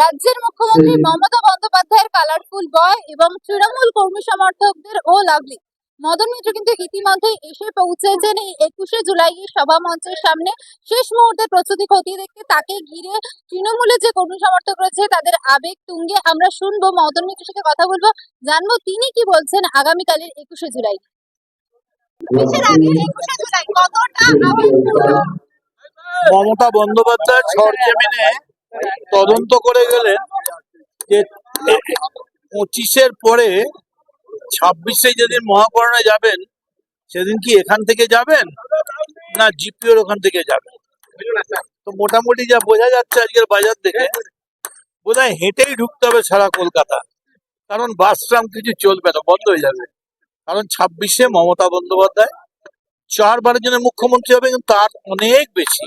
রাজ্যের মুখ্যমন্ত্রী মমতা বন্দ্যোপাধ্যায়ের কালারফুল বয় এবং তৃণমূল কর্মী সমর্থকদের ও লাভলি। মদন মিত্র কিন্তু ইতিমধ্যে এসে পৌঁছেছেন এই একুশে জুলাই সভা মঞ্চের সামনে। শেষ মুহূর্তে প্রস্তুতি খতিয়ে দেখতে তাকে ঘিরে তৃণমূলের যে কর্মী সমর্থক রয়েছে তাদের আবেগ তুঙ্গে আমরা শুনব। মদন মিত্রের সাথে কথা বলব জানব তিনি কি বলছেন আগামীকালের একুশে জুলাই। কিসের একুশে জুলাই মমতা বন্দ্যোপাধ্যায় সরজমিনে তদন্ত করে গেলেন যে পঁচিশের পরে ছাব্বিশে যেদিন মহাকরণে যাবেন, সেদিন কি এখান থেকে যাবেন? না জিপিওর ওখান থেকে যাবেন? তো মোটামুটি যা বোঝা যাচ্ছে আজকের বাজার থেকে বোধহয় হেঁটেই ঢুকতে হবে সারা কলকাতা। কারণ বাস ট্রাম কিছু চলবে না, বন্ধ হয়ে যাবে। কারণ ছাব্বিশে মমতা বন্দ্যোপাধ্যায়, চারবারের জন্য মুখ্যমন্ত্রী হবে, কিন্তু তার অনেক বেশি,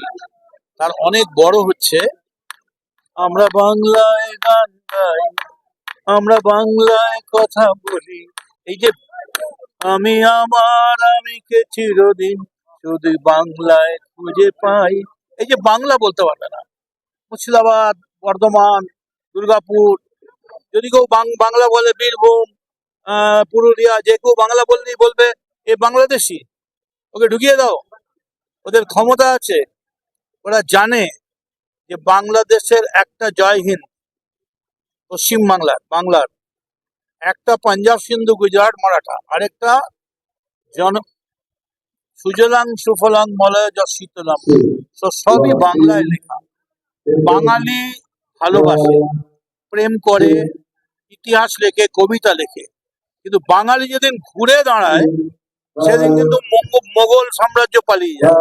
তার অনেক বড় হচ্ছে আমরা বাংলায় গান গাই, আমরা বাংলায় কথা বলি। এই যে আমি আমার আমিকে চিরদিন শুধু বাংলায় খুঁজে পাই। এই যে বাংলা বলতে পারবে না। মুর্শিদাবাদ, বর্ধমান, দুর্গাপুর, যদি কেউ বাংলা বলে বীরভূম পুরুলিয়া, যে কেউ বাংলা বললেই বলবে, এ বাংলাদেশি। ওকে ঢুকিয়ে দাও। ওদের ক্ষমতা আছে। ওরা জানে। যে বাংলাদেশের একটা জয় হিন্দ, পশ্চিম বাংলার। একটা পাঞ্জাব, সিন্ধু, গুজরাট, মারাঠা। আরেকটা জন, সুজলাং, সুফলাং, মলয় শীতলাম। তো সবই বাংলায় লেখা। বাঙালি ভালোবাসে, প্রেম করে, ইতিহাস লেখে, কবিতা লেখে। কিন্তু বাঙালি যেদিন ঘুরে দাঁড়ায় সেদিন কিন্তু মোগল সাম্রাজ্য পালিয়ে যায়।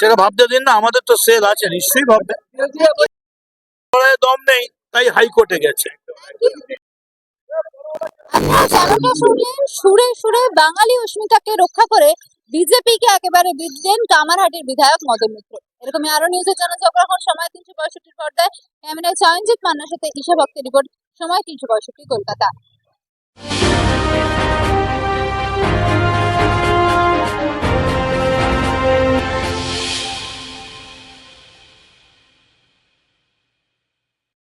সেটা ভাবতে দিন না আমাদের তো সেল আছে নিশ্চয়ই ভাববে দম নেই তাই হাইকোর্টে গেছে। সুরে সুরে বাঙালি অস্মিতাকে রক্ষা করে বিজেপিকে একেবারে বিদ্যেন কামারহাটির বিধায়ক মদন মিত্র। এরকমই আরও নিউজের জন্য চোখ সময় তিনশো পঁয়ষট্টির পর্দায় ক্যামেরায় চয়নজিৎ মান্নার সাথে ঈশা ভক্তের রিপোর্ট সময় তিনশো পঁয়ষট্টি, কলকাতা।